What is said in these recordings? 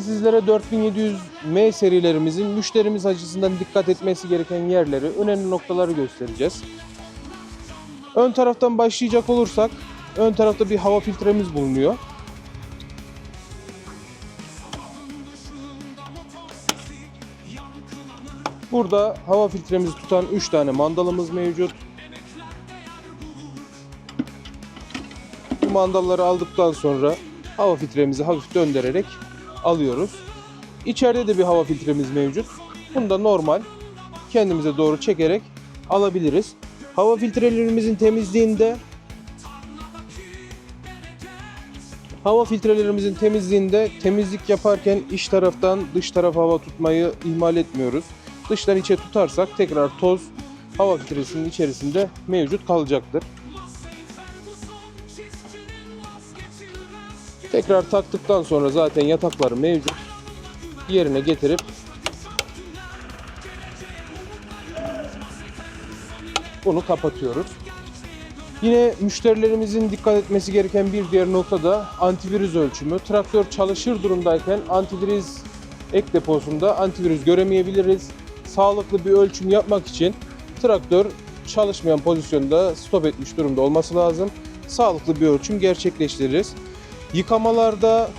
Sizlere 4700M serilerimizin müşterimiz açısından dikkat etmesi gereken yerleri, önemli noktaları göstereceğiz. Ön taraftan başlayacak olursak, ön tarafta bir hava filtremiz bulunuyor. Burada hava filtremizi tutan 3 tane mandalımız mevcut. Bu mandalları aldıktan sonra hava filtremizi hafif döndürerek alıyoruz. İçeride de bir hava filtremiz mevcut. Bunu da normal kendimize doğru çekerek alabiliriz. Hava filtrelerimizin temizliğinde Hava filtrelerimizin temizliğinde temizlik yaparken iç taraftan dış tarafa hava tutmayı ihmal etmiyoruz. Dıştan içe tutarsak tekrar toz hava filtresinin içerisinde mevcut kalacaktır. Tekrar taktıktan sonra zaten yatakları mevcut. Yerine getirip bunu kapatıyoruz. Yine müşterilerimizin dikkat etmesi gereken bir diğer nokta da antivirüs ölçümü. Traktör çalışır durumdayken antivirüs ek deposunda antivirüs göremeyebiliriz. Sağlıklı bir ölçüm yapmak için traktör çalışmayan pozisyonda stop etmiş durumda olması lazım. Sağlıklı bir ölçüm gerçekleştiririz. Yıkamalarda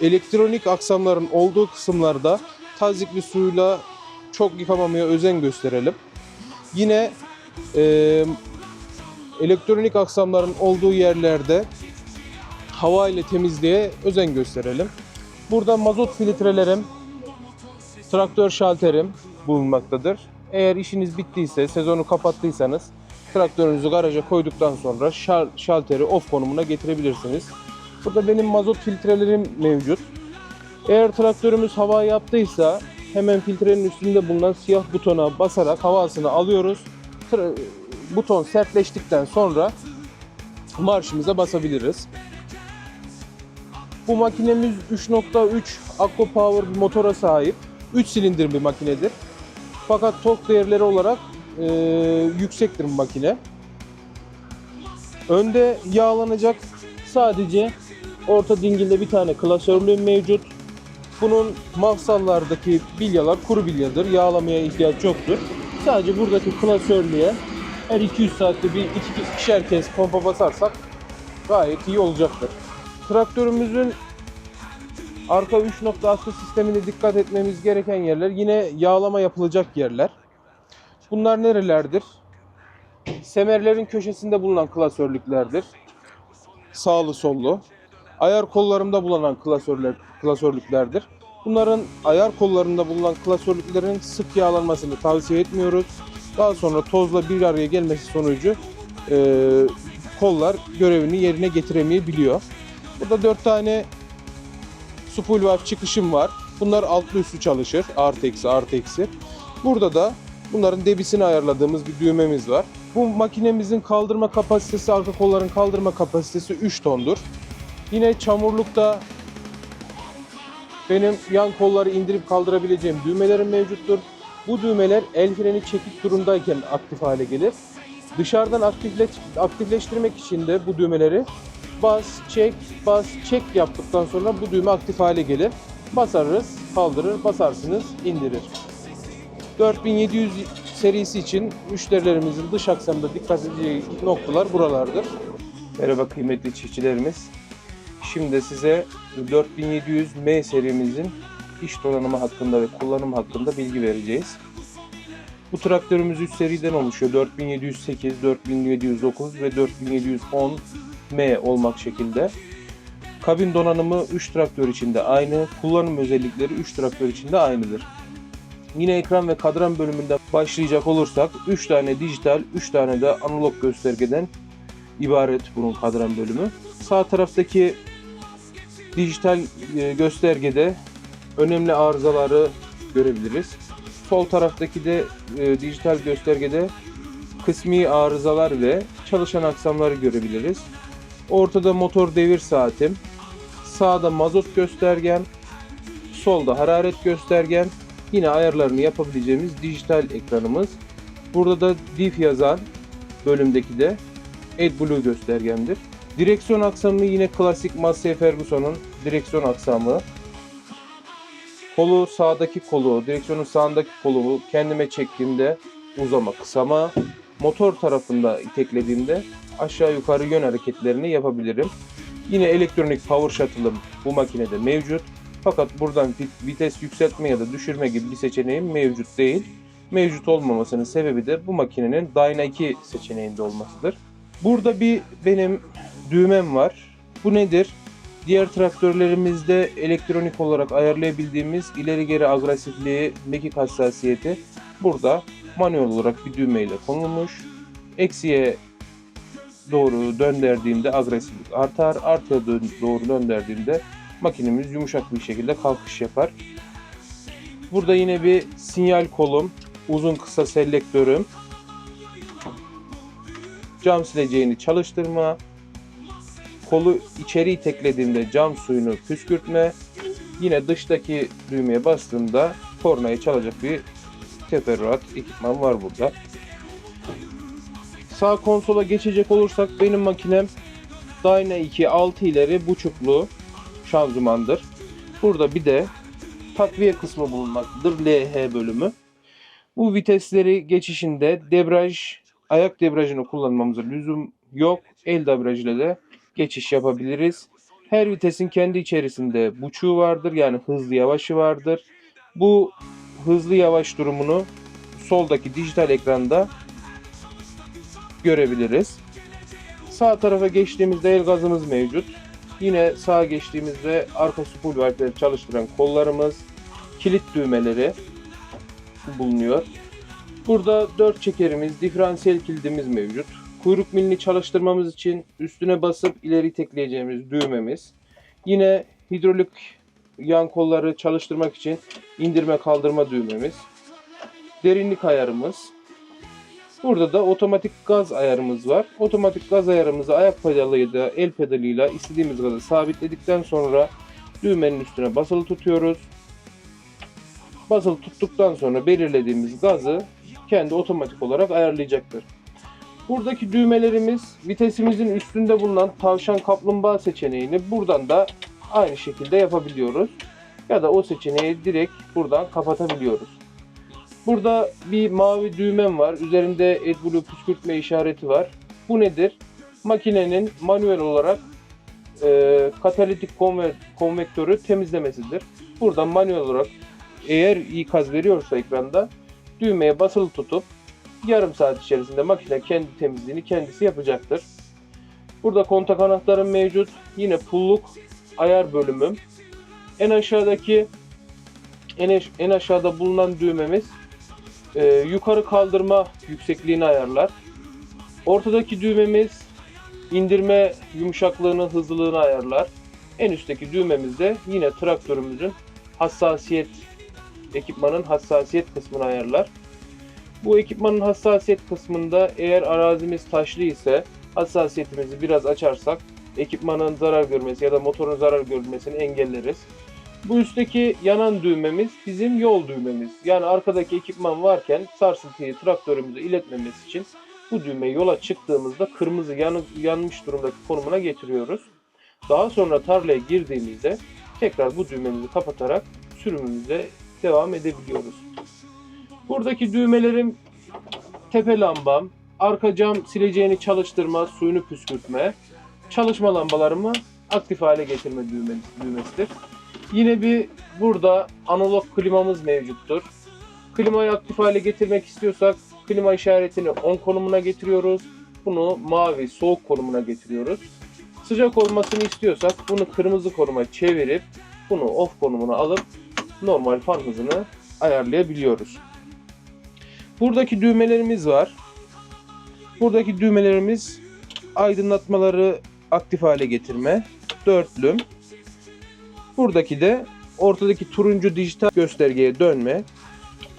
elektronik aksamların olduğu kısımlarda tazikli suyla çok yıkamamaya özen gösterelim. Yine eee elektronik aksamların olduğu yerlerde hava ile temizliğe özen gösterelim. Burada mazot filtrelerim, traktör şalterim bulunmaktadır. Eğer işiniz bittiyse, sezonu kapattıysanız traktörünüzü garaja koyduktan sonra şal- şalteri off konumuna getirebilirsiniz. Burada benim mazot filtrelerim mevcut. Eğer traktörümüz hava yaptıysa hemen filtrenin üstünde bulunan siyah butona basarak havasını alıyoruz. Tra- buton sertleştikten sonra marşımıza basabiliriz. Bu makinemiz 3.3 Akko Power bir motora sahip. 3 silindir bir makinedir. Fakat tork değerleri olarak e, yüksektir bu makine. Önde yağlanacak sadece orta dingilde bir tane klasörlüğüm mevcut. Bunun mafsallardaki bilyalar kuru bilyadır. Yağlamaya ihtiyaç yoktur. Sadece buradaki klasörlüğe her 200 saatte bir iki ikişer kez pompa basarsak gayet iyi olacaktır. Traktörümüzün arka 3 nokta askı sistemine dikkat etmemiz gereken yerler yine yağlama yapılacak yerler. Bunlar nerelerdir? Semerlerin köşesinde bulunan klasörlüklerdir. Sağlı sollu. Ayar kollarında bulunan klasörler, klasörlüklerdir. Bunların ayar kollarında bulunan klasörlüklerin sık yağlanmasını tavsiye etmiyoruz. Daha sonra tozla bir araya gelmesi sonucu e, kollar görevini yerine getiremeyebiliyor. Burada 4 tane spool valve çıkışım var. Bunlar altlı üstü çalışır. Artı eksi artı eksi. Burada da bunların debisini ayarladığımız bir düğmemiz var. Bu makinemizin kaldırma kapasitesi, arka kolların kaldırma kapasitesi 3 tondur. Yine çamurlukta benim yan kolları indirip kaldırabileceğim düğmelerim mevcuttur. Bu düğmeler el freni çekik durumdayken aktif hale gelir. Dışarıdan aktifleş, aktifleştirmek için de bu düğmeleri bas, çek, bas, çek yaptıktan sonra bu düğme aktif hale gelir. Basarız, kaldırır, basarsınız, indirir. 4700 serisi için müşterilerimizin dış aksamda dikkat edeceği noktalar buralardır. Merhaba kıymetli çiftçilerimiz. Şimdi size 4700M serimizin iş donanımı hakkında ve kullanım hakkında bilgi vereceğiz. Bu traktörümüz 3 seriden oluşuyor. 4708, 4709 ve 4710M olmak şekilde. Kabin donanımı 3 traktör içinde aynı. Kullanım özellikleri 3 traktör içinde aynıdır. Yine ekran ve kadran bölümünden başlayacak olursak 3 tane dijital, 3 tane de analog göstergeden ibaret bunun kadran bölümü. Sağ taraftaki dijital e, göstergede önemli arızaları görebiliriz. Sol taraftaki de e, dijital göstergede kısmi arızalar ve çalışan aksamları görebiliriz. Ortada motor devir saatim, sağda mazot göstergem, solda hararet göstergen, yine ayarlarını yapabileceğimiz dijital ekranımız. Burada da diff yazan bölümdeki de AdBlue göstergemdir. Direksiyon aksamı yine klasik Massey Ferguson'un direksiyon aksamı. Kolu sağdaki kolu, direksiyonun sağındaki kolu kendime çektiğimde uzama, kısama. Motor tarafında iteklediğimde aşağı yukarı yön hareketlerini yapabilirim. Yine elektronik power shuttle'ım bu makinede mevcut. Fakat buradan vit- vites yükseltme ya da düşürme gibi bir seçeneğim mevcut değil. Mevcut olmamasının sebebi de bu makinenin Dyna 2 seçeneğinde olmasıdır. Burada bir benim düğmem var. Bu nedir? Diğer traktörlerimizde elektronik olarak ayarlayabildiğimiz ileri geri agresifliği, mekik hassasiyeti burada manuel olarak bir düğmeyle konulmuş. Eksiye doğru döndürdüğümde agresiflik artar, artıya doğru döndürdüğümde makinemiz yumuşak bir şekilde kalkış yapar. Burada yine bir sinyal kolum, uzun kısa selektörüm, cam sileceğini çalıştırma, kolu içeri iteklediğimde cam suyunu püskürtme, yine dıştaki düğmeye bastığımda kornayı çalacak bir teferruat ekipman var burada. Sağ konsola geçecek olursak benim makinem Dyna 2 6 ileri buçuklu şanzımandır. Burada bir de takviye kısmı bulunmaktadır. LH bölümü. Bu vitesleri geçişinde debraj, ayak debrajını kullanmamıza lüzum yok. El debrajıyla de geçiş yapabiliriz. Her vitesin kendi içerisinde buçuğu vardır. Yani hızlı yavaşı vardır. Bu hızlı yavaş durumunu soldaki dijital ekranda görebiliriz. Sağ tarafa geçtiğimizde el gazımız mevcut. Yine sağa geçtiğimizde arka spool wiper'ı çalıştıran kollarımız, kilit düğmeleri bulunuyor. Burada 4 çekerimiz, diferansiyel kilidimiz mevcut. Kuyruk milini çalıştırmamız için üstüne basıp ileri tekleyeceğimiz düğmemiz. Yine hidrolik yan kolları çalıştırmak için indirme kaldırma düğmemiz. Derinlik ayarımız. Burada da otomatik gaz ayarımız var. Otomatik gaz ayarımızı ayak pedalıyla, el pedalıyla istediğimiz gazı sabitledikten sonra düğmenin üstüne basılı tutuyoruz. Basılı tuttuktan sonra belirlediğimiz gazı kendi otomatik olarak ayarlayacaktır. Buradaki düğmelerimiz vitesimizin üstünde bulunan tavşan kaplumbağa seçeneğini buradan da aynı şekilde yapabiliyoruz. Ya da o seçeneği direkt buradan kapatabiliyoruz. Burada bir mavi düğmem var. Üzerinde AdBlue püskürtme işareti var. Bu nedir? Makinenin manuel olarak e, katalitik konve- konvektörü temizlemesidir. Buradan manuel olarak eğer ikaz veriyorsa ekranda düğmeye basılı tutup yarım saat içerisinde makine kendi temizliğini kendisi yapacaktır. Burada kontak anahtarım mevcut. Yine pulluk ayar bölümüm. En aşağıdaki en, en aşağıda bulunan düğmemiz e, yukarı kaldırma yüksekliğini ayarlar. Ortadaki düğmemiz indirme yumuşaklığını, hızlılığını ayarlar. En üstteki düğmemiz de yine traktörümüzün hassasiyet ekipmanın hassasiyet kısmını ayarlar. Bu ekipmanın hassasiyet kısmında eğer arazimiz taşlı ise hassasiyetimizi biraz açarsak ekipmanın zarar görmesi ya da motorun zarar görmesini engelleriz. Bu üstteki yanan düğmemiz bizim yol düğmemiz. Yani arkadaki ekipman varken sarsıntıyı traktörümüze iletmemesi için bu düğmeyi yola çıktığımızda kırmızı yanık, yanmış durumdaki konumuna getiriyoruz. Daha sonra tarlaya girdiğimizde tekrar bu düğmemizi kapatarak sürümümüze devam edebiliyoruz. Buradaki düğmelerim tepe lambam, arka cam sileceğini çalıştırma, suyunu püskürtme, çalışma lambalarımı aktif hale getirme düğme, düğmesidir. Yine bir burada analog klimamız mevcuttur. Klimayı aktif hale getirmek istiyorsak klima işaretini on konumuna getiriyoruz. Bunu mavi soğuk konumuna getiriyoruz. Sıcak olmasını istiyorsak bunu kırmızı konuma çevirip bunu off konumuna alıp normal fan hızını ayarlayabiliyoruz. Buradaki düğmelerimiz var. Buradaki düğmelerimiz aydınlatmaları aktif hale getirme, dörtlüm. Buradaki de ortadaki turuncu dijital göstergeye dönme.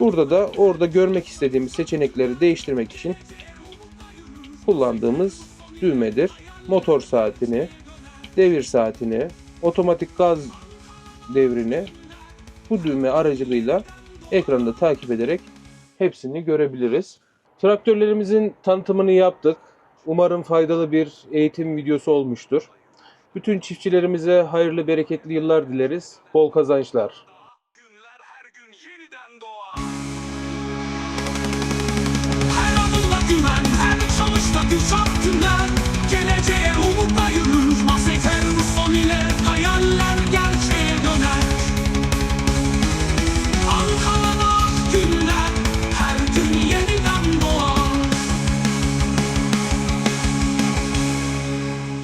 Burada da orada görmek istediğimiz seçenekleri değiştirmek için kullandığımız düğmedir. Motor saatini, devir saatini, otomatik gaz devrini bu düğme aracılığıyla ekranda takip ederek hepsini görebiliriz. Traktörlerimizin tanıtımını yaptık. Umarım faydalı bir eğitim videosu olmuştur. Bütün çiftçilerimize hayırlı bereketli yıllar dileriz. Bol kazançlar. Günler her gün yeniden doğar. Her adımda güven, her çalışta güç günler. Geleceğe umutla yürü.